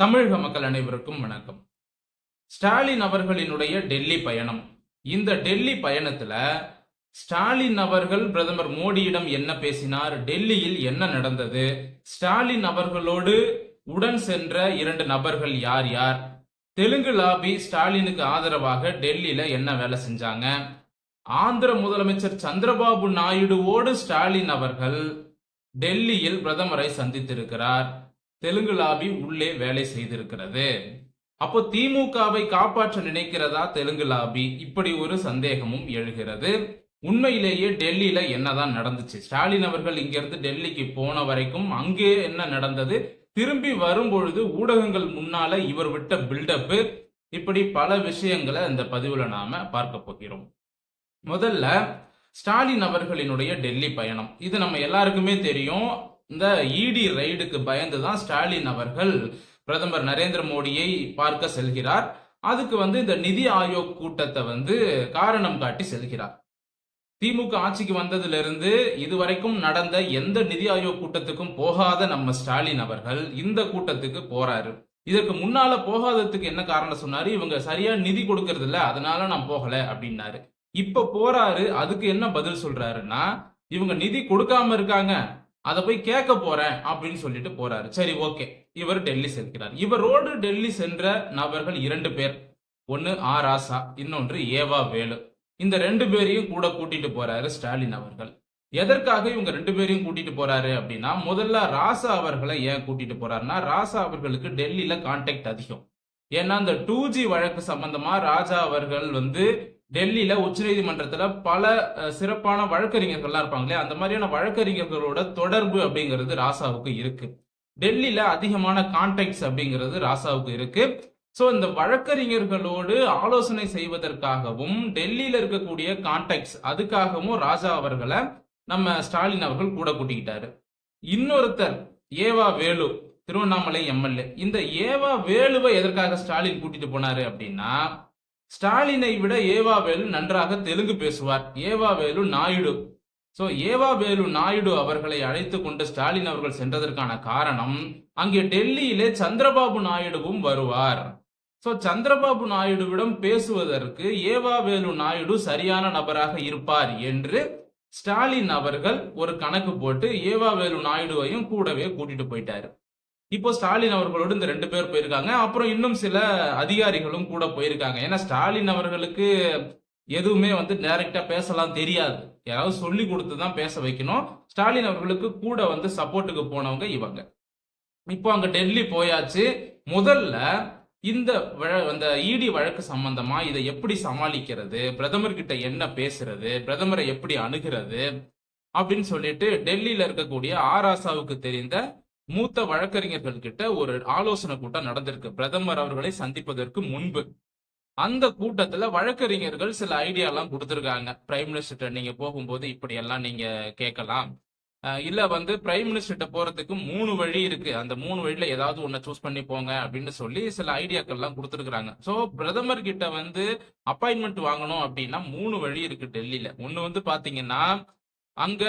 தமிழக மக்கள் அனைவருக்கும் வணக்கம். ஸ்டாலின் அவர்களினுடைய டெல்லி பயணம். இந்த டெல்லி பயணத்துல ஸ்டாலின் அவர்கள் பிரதமர் மோடியிடம் என்ன பேசினார்? டெல்லியில் என்ன நடந்தது? ஸ்டாலின் அவர்களோடு உடன் சென்ற இரண்டு நபர்கள் யார் யார்? தெலுங்கு லாபி ஸ்டாலினுக்கு ஆதரவாக டெல்லியில என்ன வேலை செஞ்சாங்க? ஆந்திர முதலமைச்சர் சந்திரபாபு நாயுடுவோடு ஸ்டாலின் அவர்கள் டெல்லியில் பிரதமரை சந்தித்திருக்கிறார். தெலுங்கு லாபி உள்ளே வேலை செய்திருக்கிறது. அப்போ திமுகவை காப்பாற்ற நினைக்கிறதா தெலுங்கு லாபி இப்படி ஒரு சந்தேகமும் எழுகிறது. உண்மையிலேயே டெல்லியில என்னதான் நடந்துச்சு? ஸ்டாலின் அவர்கள் இங்கிருந்து டெல்லிக்கு போன வரைக்கும் அங்கே என்ன நடந்தது? திரும்பி வரும்பொழுது ஊடகங்கள் முன்னால இவர் விட்ட பில்டப்பு இப்படி பல விஷயங்களை இந்த பதிவுல நாம பார்க்க போகிறோம். முதல்ல ஸ்டாலின் அவர்களினுடைய டெல்லி பயணம். இது நம்ம எல்லாருக்குமே தெரியும். இந்த இடி ரைடுக்கு பயந்து தான் ஸ்டாலின் அவர்கள் பிரதமர் நரேந்திர மோடியை பார்க்க செல்கிறார். அதுக்கு வந்து இந்த நிதி ஆயோக் கூட்டத்தை வந்து காரணம் காட்டி செல்கிறார். திமுக ஆட்சிக்கு வந்ததிலிருந்து இதுவரைக்கும் நடந்த எந்த நிதி ஆயோக் கூட்டத்துக்கும் போகாத நம்ம ஸ்டாலின் அவர்கள் இந்த கூட்டத்துக்கு போறாரு. இதற்கு முன்னால போகாததுக்கு என்ன காரணம் சொன்னாரு? இவங்க சரியா நிதி கொடுக்கறது இல்ல அதனால நான் போகல அப்படின்னாரு. இப்ப போறாரு அதுக்கு என்ன பதில் சொல்றாருன்னா இவங்க நிதி கொடுக்காம இருக்காங்க. அதை போய் கேட்க போறேன் அப்படின்னு சொல்லிட்டு போறாரு. சரி ஓகே. இவர் டெல்லி செல்கிறார். இவரோடு டெல்லி சென்ற நபர்கள் இரண்டு பேர். ஒன்னு ஆ ராசா இன்னொன்று ஏவா வேலு. இந்த ரெண்டு பேரையும் கூட கூட்டிட்டு போறாரு ஸ்டாலின் அவர்கள். எதற்காக இவங்க ரெண்டு பேரையும் கூட்டிட்டு போறாரு அப்படின்னா முதல்ல ராசா அவர்களை ஏன் கூட்டிட்டு போறாருன்னா ராசா அவர்களுக்கு டெல்லியில கான்டாக்ட் அதிகம். ஏன்னா அந்த டூ ஜி வழக்கு சம்பந்தமா ராஜா அவர்கள் வந்து டெல்லியில உச்சநீதிமன்றத்தில் பல சிறப்பான வழக்கறிஞர்கள்லாம் இருப்பாங்களே அந்த மாதிரியான வழக்கறிஞர்களோட தொடர்பு அப்படிங்கிறது ராசாவுக்கு இருக்கு. டெல்லியில அதிகமான கான்டாக்ட்ஸ் அப்படிங்கிறது ராசாவுக்கு இருக்கு. சோ இந்த வழக்கறிஞர்களோடு ஆலோசனை செய்வதற்காகவும் டெல்லியில இருக்கக்கூடிய கான்டாக்ட்ஸ் அதுக்காகவும் ராஜா அவர்களை நம்ம ஸ்டாலின் அவர்கள் கூட கூட்டிக்கிட்டாரு. இன்னொருத்தர் ஏவா வேலு திருவண்ணாமலை எம்எல்ஏ. இந்த ஏவா வேலுவை எதற்காக ஸ்டாலின் கூட்டிட்டு போனாரு அப்படின்னா ஸ்டாலினை விட ஏவா வேலு நன்றாக தெலுங்கு பேசுவார். ஏவா வேலு நாயுடு. சோ ஏவா வேலு நாயுடு அவர்களை அழைத்து கொண்டு ஸ்டாலின் அவர்கள் சென்றதற்கான காரணம் அங்கே டெல்லியிலே சந்திரபாபு நாயுடுவும் வருவார். சோ சந்திரபாபு நாயுடுவிடம் பேசுவதற்கு ஏவா வேலு நாயுடு சரியான நபராக இருப்பார் என்று ஸ்டாலின் அவர்கள் ஒரு கணக்கு போட்டு ஏவா வேலு நாயுடுவையும் கூடவே கூட்டிட்டு போயிட்டாரு. இப்போ ஸ்டாலின் அவர்களோடு இந்த ரெண்டு பேர் போயிருக்காங்க. அப்புறம் இன்னும் சில அதிகாரிகளும் கூட போயிருக்காங்க. ஏன்னா ஸ்டாலின் அவர்களுக்கு எதுவுமே வந்து டைரக்டா பேசலாம் தெரியாது. யாராவது சொல்லி கொடுத்து தான் பேச வைக்கணும். ஸ்டாலின் அவர்களுக்கு கூட வந்து சப்போர்ட்டுக்கு போனவங்க இவங்க. இப்போ அங்க டெல்லி போயாச்சு. முதல்ல இந்த வழ- அந்த இடி வழக்கு சம்பந்தமா இதை எப்படி சமாளிக்கிறது? பிரதமர்கிட்ட என்ன பேசுறது? பிரதமரை எப்படி அணுகிறது? அப்படின்னு சொல்லிட்டு டெல்லியில இருக்கக்கூடிய ஆராசாவுக்கு தெரிந்த மூத்த வழக்கறிஞர்கள் கிட்ட ஒரு ஆலோசனை கூட்டம் நடந்திருக்கு. பிரதமர் அவர்களை சந்திப்பதற்கு முன்பு. அந்த கூட்டத்துல வழக்கறிஞர்கள் சில ஐடியா எல்லாம் கொடுத்துருக்காங்க. பிரைம் மினிஸ்டர் நீங்க போகும்போது இப்படி எல்லாம் நீங்க கேட்கலாம். இல்ல வந்து பிரைம் மினிஸ்டர்கிட்ட போறதுக்கு மூணு வழி இருக்கு. அந்த மூணு வழியில ஏதாவது ஒன்ன சூஸ் பண்ணி போங்க அப்படின்னு சொல்லி சில ஐடியாக்கள் எல்லாம் கொடுத்துருக்காங்க சோ பிரதமர் கிட்ட வந்து அப்பாயின்மெண்ட் வாங்கணும் அப்படின்னா மூணு வழி இருக்கு டெல்லியில. ஒண்ணு வந்து பாத்தீங்கன்னா அங்க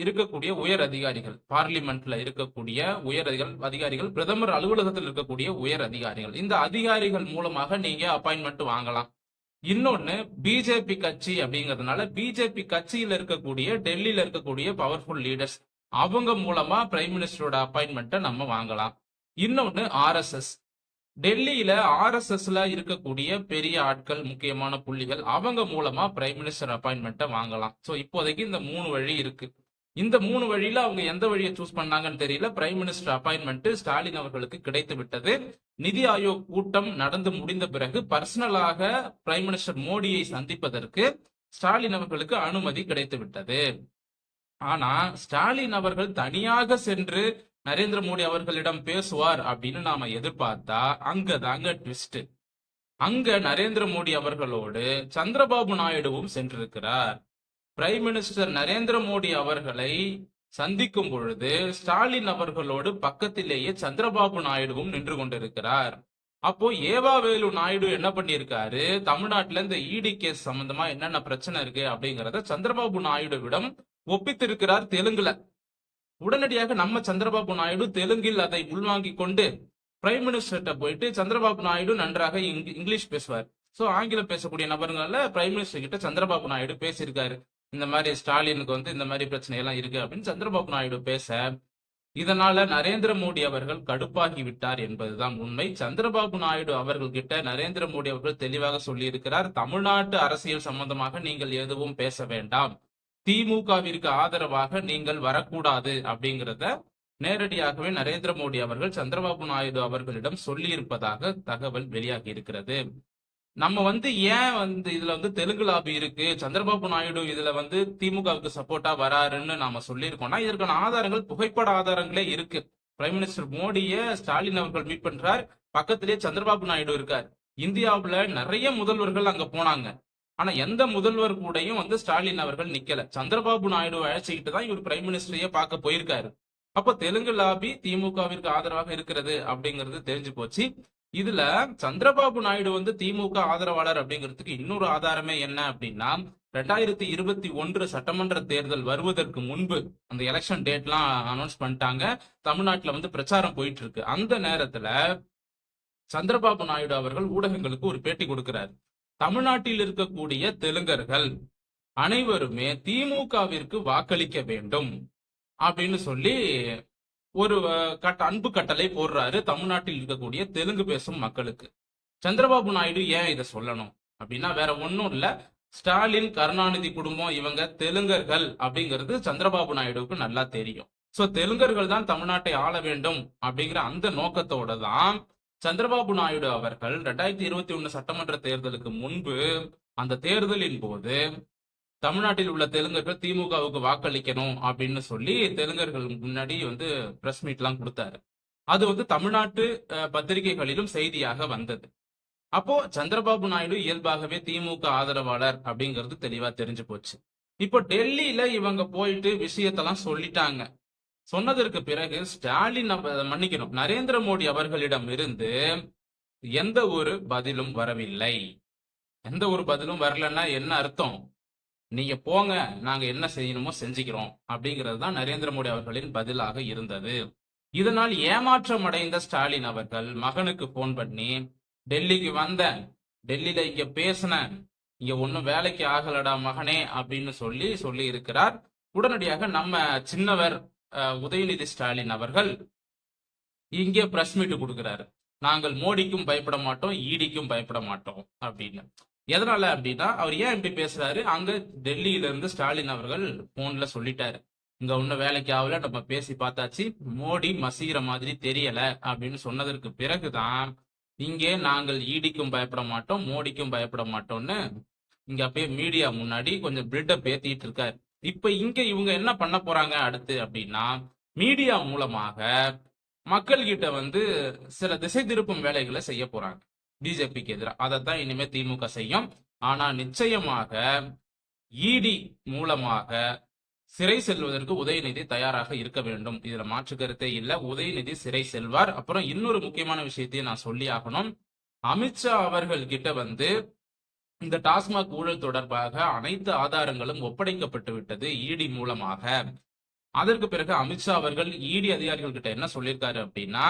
இருக்கக்கூடிய உயர் அதிகாரிகள். பார்லிமெண்ட்ல இருக்கக்கூடிய உயர் அதிகாரிகள் பிரதமர் அலுவலகத்தில் இருக்கக்கூடிய உயர் அதிகாரிகள். இந்த அதிகாரிகள் மூலமாக நீங்க அப்பாயின்மெண்ட் வாங்கலாம். இன்னொன்னு பிஜேபி கட்சி அப்படிங்கிறதுனால பிஜேபி கட்சியில இருக்கக்கூடிய டெல்லியில இருக்கக்கூடிய பவர்ஃபுல் லீடர்ஸ் அவங்க மூலமா பிரைம் மினிஸ்டரோட அப்பாயின்மெண்ட்டை நம்ம வாங்கலாம். இன்னொன்னு ஆர்எஸ்எஸ் டெல்லியில ஆர்எஸ்எஸ்ல இருக்கக்கூடிய பெரிய ஆட்கள் முக்கியமான புள்ளிகள் அவங்க மூலமா பிரைம் மினிஸ்டர் அப்பாயின்மெண்ட்டை வாங்கலாம். சோ இப்போதைக்கு இந்த மூணு வழி இருக்கு. இந்த மூணு வழியில அவங்க எந்த வழியை சூஸ் பண்ணாங்கன்னு தெரியல. பிரைம் மினிஸ்டர் அப்பாயின்மெண்ட் ஸ்டாலின் அவர்களுக்கு கிடைத்து விட்டது. நிதி ஆயோக் கூட்டம் நடந்து முடிந்த பிறகு பர்சனலாக பிரைம் மினிஸ்டர் மோடியை சந்திப்பதற்கு ஸ்டாலின் அவர்களுக்கு அனுமதி கிடைத்து விட்டது. ஆனா ஸ்டாலின் அவர்கள் தனியாக சென்று நரேந்திர மோடி அவர்களிடம் பேசுவார் அப்படின்னு நாம எதிர்பார்த்தா அங்க தாங்க ட்விஸ்ட் அங்க நரேந்திர மோடி அவர்களோடு சந்திரபாபு நாயுடுவும் சென்றிருக்கிறார். பிரைம் மினிஸ்டர் நரேந்திர மோடி அவர்களை சந்திக்கும் பொழுது ஸ்டாலின் அவர்களோடு பக்கத்திலேயே சந்திரபாபு நாயுடுவும் நின்று கொண்டிருக்கிறார். அப்போ ஏவாவேலு நாயுடு என்ன பண்ணியிருக்காரு? தமிழ்நாட்டுல இந்த இடி கேஸ் சம்பந்தமா என்னென்ன பிரச்சனை இருக்கு அப்படிங்கறத சந்திரபாபு நாயுடுவிடம் ஒப்பித்திருக்கிறார் தெலுங்குல. உடனடியாக நம்ம சந்திரபாபு நாயுடு தெலுங்கில் அதை உள்வாங்கிக் கொண்டு பிரைம் மினிஸ்டர்கிட்ட போயிட்டு சந்திரபாபு நாயுடு நன்றாக இங்கிலீஷ் பேசுவார். சோ ஆங்கிலம் பேசக்கூடிய நபர்கள்ல பிரைம் மினிஸ்டர் கிட்ட சந்திரபாபு நாயுடு பேசியிருக்காரு. இந்த மாதிரி ஸ்டாலினுக்கு வந்து இந்த மாதிரி பிரச்சனை எல்லாம் இருக்கு அப்படின்னு சந்திரபாபு நாயுடு பேச இதனால நரேந்திர மோடி அவர்கள் கடுப்பாகி விட்டார் என்பதுதான் உண்மை. சந்திரபாபு நாயுடு அவர்கள் கிட்ட நரேந்திர மோடி அவர்கள் தெளிவாக சொல்லி இருக்கிறார் தமிழ்நாட்டு அரசியல் சம்பந்தமாக நீங்கள் எதுவும் பேச வேண்டாம். திமுகவிற்கு ஆதரவாக நீங்கள் வரக்கூடாது. அப்படிங்கிறத நேரடியாகவே நரேந்திர மோடி அவர்கள் சந்திரபாபு நாயுடு அவர்களிடம் சொல்லி இருப்பதாக தகவல் வெளியாகி இருக்கிறது. நம்ம வந்து ஏன் வந்து இதுல வந்து தெலுங்கு லாபி இருக்கு? சந்திரபாபு நாயுடு இதுல வந்து திமுகவுக்கு சப்போர்ட்டா வராருன்னு நாம சொல்லியிருக்கோம்னா இதற்கான ஆதாரங்கள் புகைப்பட ஆதாரங்களே இருக்கு. பிரைம் மினிஸ்டர் மோடிய ஸ்டாலின் அவர்கள் மீட் பண்றார். பக்கத்திலேயே சந்திரபாபு நாயுடு இருக்கார். இந்தியாவுல நிறைய முதல்வர்கள் அங்க போனாங்க. ஆனா எந்த முதல்வர் கூடயும் வந்து ஸ்டாலின் அவர்கள் நிக்கல. சந்திரபாபு நாயுடு அழைச்சிக்கிட்டு தான் இவர் பிரைம் மினிஸ்டரையே பார்க்க போயிருக்காரு. அப்ப தெலுங்கு லாபி திமுகவிற்கு ஆதரவாக இருக்கிறது அப்படிங்கிறது தெரிஞ்சு போச்சு. இதுல சந்திரபாபு நாயுடு வந்து திமுக ஆதரவாளர் அப்படிங்கிறதுக்கு இன்னொரு ஆதாரமே என்ன அப்படின்னா ரெண்டாயிரத்தி இருபத்தி ஒன்று சட்டமன்ற தேர்தல் வருவதற்கு முன்பு அந்த எலெக்ஷன் டேட்லாம் அனௌன்ஸ் பண்ணிட்டாங்க. தமிழ்நாட்டுல வந்து பிரச்சாரம் போயிட்டு இருக்கு அந்த நேரத்துல சந்திரபாபு நாயுடு அவர்கள் ஊடகங்களுக்கு ஒரு பேட்டி கொடுக்கிறார். தமிழ்நாட்டில் இருக்கக்கூடிய தெலுங்கர்கள் அனைவருமே திமுகவிற்கு வாக்களிக்க வேண்டும் அப்படின்னு சொல்லி ஒரு கட்ட அன்பு கட்டளை போடுறாரு தமிழ்நாட்டில் இருக்கக்கூடிய தெலுங்கு பேசும் மக்களுக்கு. சந்திரபாபு நாயுடு ஏன் இதை சொல்லணும்? அப்படின்னா வேற ஒன்றும் இல்ல. ஸ்டாலின் கருணாநிதி குடும்பம் இவங்க தெலுங்கர்கள் அப்படிங்கிறது சந்திரபாபு நாயுடுவுக்கு நல்லா தெரியும். சோ தெலுங்கர்கள் தான் தமிழ்நாட்டை ஆள வேண்டும் அப்படிங்கிற அந்த நோக்கத்தோட தான் சந்திரபாபு நாயுடு அவர்கள் ரெண்டாயிரத்தி இருபத்தி ஒண்ணு சட்டமன்ற தேர்தலுக்கு முன்பு அந்த தேர்தலின் போது தமிழ்நாட்டில் உள்ள தெலுங்கர்கள் திமுகவுக்கு வாக்களிக்கணும் அப்படின்னு சொல்லி தெலுங்கர்கள் முன்னாடி வந்து பிரஸ் மீட் எல்லாம் கொடுத்தாரு. அது வந்து தமிழ்நாட்டு அஹ், பத்திரிகைகளிலும் செய்தியாக வந்தது. அப்போ சந்திரபாபு நாயுடு இயல்பாகவே திமுக ஆதரவாளர் அப்படிங்கிறது தெளிவா தெரிஞ்சு போச்சு. இப்போ டெல்லியில இவங்க போயிட்டு விஷயத்தெல்லாம் சொல்லிட்டாங்க. சொன்னதற்கு பிறகு ஸ்டாலின் மன்னிக்கணும். நரேந்திர மோடி அவர்களிடம் இருந்து எந்த ஒரு பதிலும் வரவில்லை. எந்த ஒரு பதிலும் வரலன்னா என்ன அர்த்தம்? நீங்க போங்க நாங்க என்ன செய்யணுமோ செஞ்சுக்கிறோம் அப்படிங்கிறது தான் நரேந்திர மோடி அவர்களின் பதிலாக இருந்தது. இதனால் ஏமாற்றம் அடைந்த ஸ்டாலின் அவர்கள் மகனுக்கு போன் பண்ணி டெல்லிக்கு வந்தேன் டெல்லியில இங்க பேசினேன் இங்க ஒன்னும் வேலைக்கு ஆகலடா மகனே அப்படின்னு சொல்லி சொல்லி இருக்கிறார் உடனடியாக நம்ம சின்னவர் உதயநிதி ஸ்டாலின் அவர்கள் இங்கே பிரஸ் மீட் கொடுக்கிறாரு. நாங்கள் மோடிக்கும் பயப்பட மாட்டோம் ஈடிக்கும் பயப்பட மாட்டோம் அப்படின்னு. எதனால அப்படின்னா அவர் ஏன் இப்படி பேசுறாரு? அங்க டெல்லியில இருந்து ஸ்டாலின் அவர்கள் போன்ல சொல்லிட்டாரு. இங்க ஒன்னும் வேலைக்கு ஆகல நம்ம பேசி பார்த்தாச்சு. மோடி மசீர மாதிரி தெரியல அப்படின்னு சொன்னதற்கு பிறகுதான் இங்கே நாங்கள் ஈடிக்கும் பயப்பட மாட்டோம் மோடிக்கும் பயப்பட மாட்டோம்னு இங்க அப்பயே மீடியா முன்னாடி கொஞ்சம் பில்டப் ஏத்திட்டு இருக்காரு. இப்ப இங்க இவங்க என்ன பண்ண போறாங்க அடுத்து அப்படின்னா மீடியா மூலமாக மக்கள் கிட்ட வந்து சில திசை திருப்பும் வேலைகளை செய்ய போறாங்க. பிஜேபிக்கு எதிராக அதைத்தான் இனிமே திமுக செய்யும். ஆனா நிச்சயமாக இடி மூலமாக சிறை செல்வதற்கு உதயநிதி தயாராக இருக்க வேண்டும். இதுல மாற்று கருத்தே இல்லை. உதயநிதி சிறை செல்வார். அப்புறம் இன்னொரு முக்கியமான விஷயத்தையும் நான் சொல்லி ஆகணும். அமித்ஷா அவர்கள் கிட்ட வந்து இந்த டாஸ்மாக் ஊழல் தொடர்பாக அனைத்து ஆதாரங்களும் ஒப்படைக்கப்பட்டு விட்டது இடி மூலமாக. அதற்கு பிறகு அமித்ஷா அவர்கள் இடி அதிகாரிகள் கிட்ட என்ன சொல்லியிருக்காரு அப்படின்னா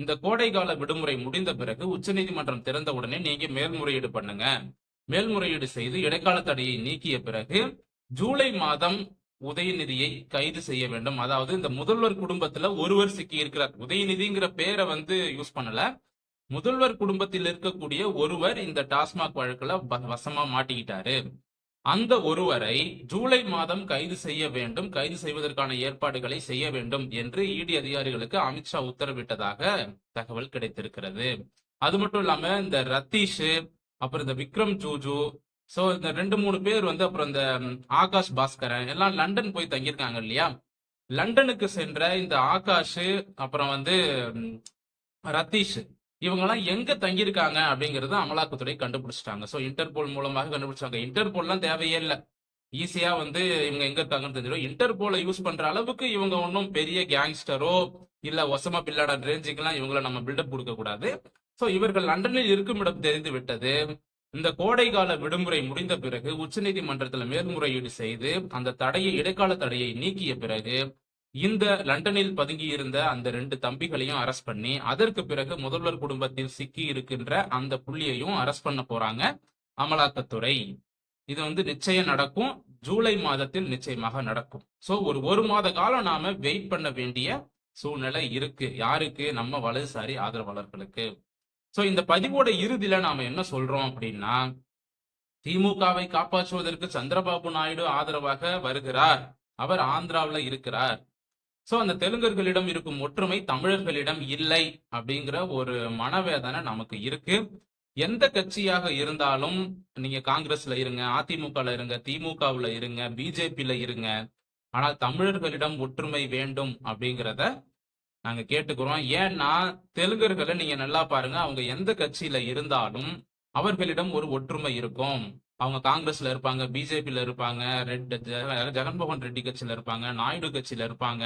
இந்த கோடைகால விடுமுறை முடிந்த பிறகு உச்சநீதிமன்றம் திறந்த உடனே நீங்க மேல்முறையீடு பண்ணுங்க. மேல்முறையீடு செய்து இடைக்கால தடையை நீக்கிய பிறகு ஜூலை மாதம் உதயநிதியை கைது செய்ய வேண்டும். அதாவது இந்த முதல்வர் குடும்பத்துல ஒருவர் சிக்கி இருக்கிறார் உதயநிதிங்கிற பேரை வந்து யூஸ் பண்ணல. முதல்வர் குடும்பத்தில் இருக்கக்கூடிய ஒருவர் இந்த டாஸ்மாக் வழக்குல வ- வசமா மாட்டிக்கிட்டாரு. அந்த ஒருவரை ஜூலை மாதம் கைது செய்ய வேண்டும் கைது செய்வதற்கான ஏற்பாடுகளை செய்ய வேண்டும் என்று இடி அதிகாரிகளுக்கு அமித்ஷா உத்தரவிட்டதாக தகவல் கிடைத்திருக்கிறது. அது மட்டும் இல்லாம இந்த ரத்தீஷ் அப்புறம் இந்த விக்ரம் ஜூஜு சோ இந்த ரெண்டு மூணு பேர் வந்து அப்புறம் இந்த ஆகாஷ் பாஸ்கரன் எல்லாம் லண்டன் போய் தங்கியிருக்காங்க இல்லையா? லண்டனுக்கு சென்ற இந்த ஆகாஷ் அப்புறம் வந்து ரத்தீஷ். இவங்கெல்லாம் எங்க தங்கியிருக்காங்க அப்படிங்கறத அமலாக்கத்துறை கண்டுபிடிச்சிட்டாங்க. சோ இன்டர்போல் மூலமாக கண்டுபிடிச்சாங்க இன்டர்போல்லாம் தேவையே இல்ல. ஈஸியா வந்து இவங்க எங்க இருக்காங்கன்னு தெரிஞ்சிடும் இன்டர்போலை யூஸ் பண்ற அளவுக்கு இவங்க ஒன்றும் பெரிய கேங்ஸ்டரோ இல்ல ஒசமா பில்லாட ரேஞ்சுக்கெல்லாம் இவங்கள நம்ம பில்டப் கொடுக்க கூடாது. சோ இவர்கள் லண்டனில் இருக்கும் இடம் தெரிந்து விட்டது. இந்த கோடைகால விடுமுறை முடிந்த பிறகு உச்சநீதிமன்றத்தில் மேல்முறையீடு செய்து அந்த தடையை இடைக்கால தடையை நீக்கிய பிறகு இந்த லண்டனில் பதுங்கி இருந்த அந்த ரெண்டு தம்பிகளையும் அரெஸ்ட் பண்ணி அதற்கு பிறகு முதல்வர் குடும்பத்தில் சிக்கி இருக்கின்ற அந்த புள்ளியையும் அரெஸ்ட் பண்ண போறாங்க அமலாக்கத்துறை. இது வந்து நிச்சயம் நடக்கும். ஜூலை மாதத்தில் நிச்சயமாக நடக்கும். சோ ஒரு ஒரு மாத காலம் நாம வெயிட் பண்ண வேண்டிய சூழ்நிலை இருக்கு. யாருக்கு? நம்ம வலதுசாரி ஆதரவாளர்களுக்கு. சோ இந்த பதிவோட இறுதியில நாம என்ன சொல்றோம் அப்படின்னா திமுகவை காப்பாற்றுவதற்கு சந்திரபாபு நாயுடு ஆதரவாக வருகிறார். அவர் ஆந்திராவுல இருக்கிறார். சோ அந்த தெலுங்கர்களிடம் இருக்கும் ஒற்றுமை தமிழர்களிடம் இல்லை அப்படிங்கிற ஒரு மனவேதனை நமக்கு இருக்கு. எந்த கட்சியாக இருந்தாலும் நீங்க காங்கிரஸ்ல இருங்க அதிமுகல இருங்க திமுகவுல இருங்க பிஜேபியில இருங்க. ஆனால் தமிழர்களிடம் ஒற்றுமை வேண்டும் அப்படிங்கிறத நாங்க கேட்டுக்கிறோம். ஏன்னா தெலுங்கர்களை நீங்க நல்லா பாருங்க அவங்க எந்த கட்சியில இருந்தாலும் அவர்களிடம் ஒரு ஒற்றுமை இருக்கும். அவங்க காங்கிரஸ்ல இருப்பாங்க பிஜேபியில இருப்பாங்க ரெட் ஜெகன்மோகன் ரெட்டி கட்சியில இருப்பாங்க நாயுடு கட்சியில இருப்பாங்க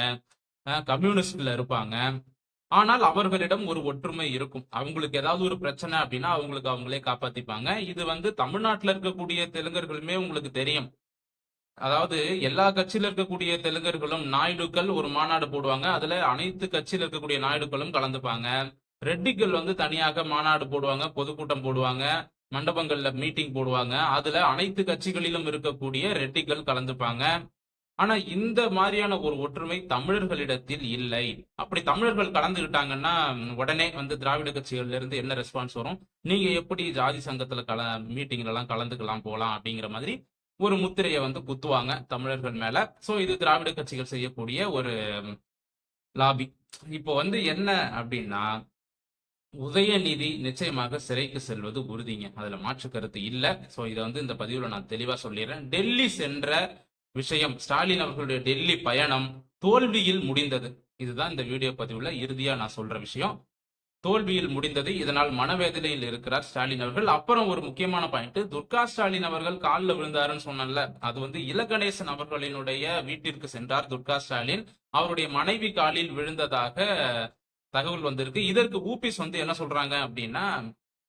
கம்யூனிஸ்ட்ல இருப்பாங்க. ஆனால் அவர்களிடம் ஒரு ஒற்றுமை இருக்கும். அவங்களுக்கு ஏதாவது ஒரு பிரச்சனை அப்படின்னா அவங்களுக்கு அவங்களே காப்பாத்திப்பாங்க. இது வந்து தமிழ்நாட்டில் இருக்கக்கூடிய தெலுங்கர்களுமே உங்களுக்கு தெரியும். அதாவது எல்லா கட்சியில இருக்கக்கூடிய தெலுங்கர்களும் நாயுடுக்கள் ஒரு மாநாடு போடுவாங்க. அதுல அனைத்து கட்சியில இருக்கக்கூடிய நாயுடுக்களும் கலந்துப்பாங்க. ரெட்டிகள் வந்து தனியாக மாநாடு போடுவாங்க பொதுக்கூட்டம் போடுவாங்க. மண்டபங்கள்ல மீட்டிங் போடுவாங்க. அதுல அனைத்து கட்சிகளிலும் இருக்கக்கூடிய ரெட்டிகள் கலந்துப்பாங்க. ஆனா இந்த மாதிரியான ஒரு ஒற்றுமை தமிழர்களிடத்தில் இல்லை. அப்படி தமிழர்கள் கலந்துக்கிட்டாங்கன்னா உடனே வந்து திராவிட கட்சிகள்ல இருந்து என்ன ரெஸ்பான்ஸ் வரும்? நீங்க எப்படி ஜாதி சங்கத்துல கல மீட்டிங்ல எல்லாம் கலந்துக்கலாம் போலாம் அப்படிங்கிற மாதிரி ஒரு முத்திரையை வந்து குத்துவாங்க தமிழர்கள் மேல. சோ இது திராவிட கட்சிகள் செய்யக்கூடிய ஒரு லாபி இப்போ வந்து என்ன அப்படின்னா உதயநிதி நிச்சயமாக சிறைக்கு செல்வது உறுதிங்க. அதுல மாற்று கருத்து இல்ல. சோ இதை வந்து இந்த பதிவுல நான் தெளிவா சொல்லிடுறேன். டெல்லி சென்ற விஷயம் ஸ்டாலின் அவர்களுடைய டெல்லி பயணம் தோல்வியில் முடிந்தது. இதுதான் இந்த வீடியோ பதிவுல இறுதியா நான் சொல்ற விஷயம். தோல்வியில் முடிந்தது இதனால் மனவேதனையில் இருக்கிறார் ஸ்டாலின் அவர்கள். அப்புறம் ஒரு முக்கியமான பாயிண்ட் துர்கா ஸ்டாலின் அவர்கள் காலில் விழுந்தாருன்னு சொன்னேன்ல. அது வந்து இலகணேசன் அவர்களினுடைய வீட்டிற்கு சென்றார் துர்கா ஸ்டாலின். அவருடைய மனைவி காலில் விழுந்ததாக தகவல் வந்திருக்கு. இதற்கு ஊபிஸ் வந்து என்ன சொல்றாங்க அப்படின்னா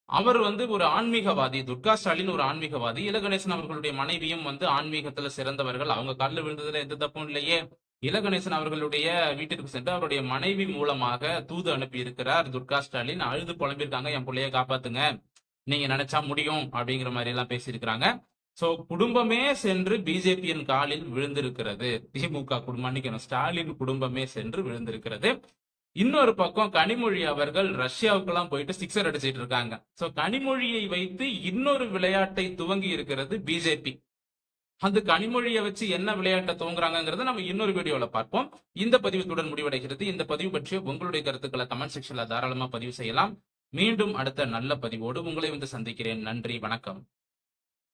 அவர் வந்து ஒரு ஆன்மீகவாதி துர்கா ஸ்டாலின் ஒரு ஆன்மீகவாதி. இலகணேசன் அவர்களுடைய மனைவியும் வந்து ஆன்மீகத்துல சிறந்தவர்கள். அவங்க கல்லு விழுந்ததுல எந்த தப்பும் இல்லையே. இலகணேசன் அவர்களுடைய வீட்டிற்கு சென்று அவருடைய மனைவி மூலமாக தூது அனுப்பி இருக்கிறார் துர்கா ஸ்டாலின். அழுது புலம்பிருக்காங்க என் பிள்ளைய காப்பாத்துங்க. நீங்க நினைச்சா முடியும் அப்படிங்கிற மாதிரி எல்லாம் பேசியிருக்கிறாங்க. சோ குடும்பமே சென்று பிஜேபியின் காலில் விழுந்திருக்கிறது. திமுக குடும்பம் ஸ்டாலின் குடும்பமே சென்று விழுந்திருக்கிறது. இன்னொரு பக்கம் கனிமொழி அவர்கள் ரஷ்யாவுக்கெல்லாம் போயிட்டு சிக்ஸர் அடிச்சிட்டு இருக்காங்க. சோ கனிமொழியை வைத்து இன்னொரு விளையாட்டை துவங்கி இருக்கிறது பிஜேபி அந்த கனிமொழியை வச்சு என்ன விளையாட்டை துவங்குறாங்கிறத நம்ம இன்னொரு வீடியோல பார்ப்போம். இந்த பதிவுத்துடன் முடிவடைகிறது. இந்த பதிவு பற்றிய உங்களுடைய கருத்துக்களை கமெண்ட் செக்ஷன்ல தாராளமா பதிவு செய்யலாம். மீண்டும் அடுத்த நல்ல பதிவோடு உங்களை வந்து சந்திக்கிறேன். நன்றி. வணக்கம்.